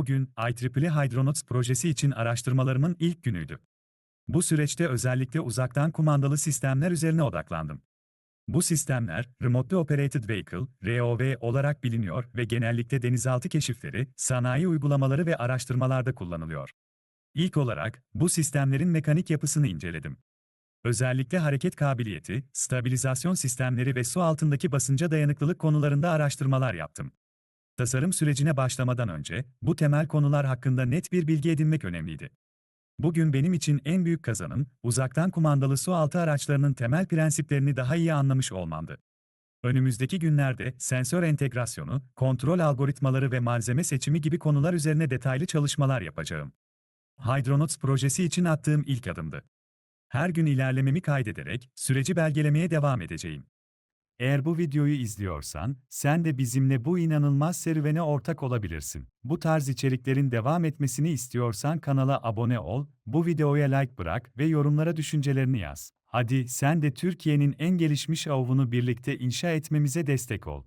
Bugün IEEE Hydronauts projesi için araştırmalarımın ilk günüydü. Bu süreçte özellikle uzaktan kumandalı sistemler üzerine odaklandım. Bu sistemler, Remotely Operated Vehicle, ROV olarak biliniyor ve genellikle denizaltı keşifleri, sanayi uygulamaları ve araştırmalarda kullanılıyor. İlk olarak, bu sistemlerin mekanik yapısını inceledim. Özellikle hareket kabiliyeti, stabilizasyon sistemleri ve su altındaki basınca dayanıklılık konularında araştırmalar yaptım. Tasarım sürecine başlamadan önce, bu temel konular hakkında net bir bilgi edinmek önemliydi. Bugün benim için en büyük kazanım, uzaktan kumandalı su altı araçlarının temel prensiplerini daha iyi anlamış olmamdı. Önümüzdeki günlerde sensör entegrasyonu, kontrol algoritmaları ve malzeme seçimi gibi konular üzerine detaylı çalışmalar yapacağım. Hydronauts projesi için attığım ilk adımdı. Her gün ilerlememi kaydederek süreci belgelemeye devam edeceğim. Eğer bu videoyu izliyorsan, sen de bizimle bu inanılmaz serüvene ortak olabilirsin. Bu tarz içeriklerin devam etmesini istiyorsan kanala abone ol, bu videoya like bırak ve yorumlara düşüncelerini yaz. Hadi sen de Türkiye'nin en gelişmiş avını birlikte inşa etmemize destek ol.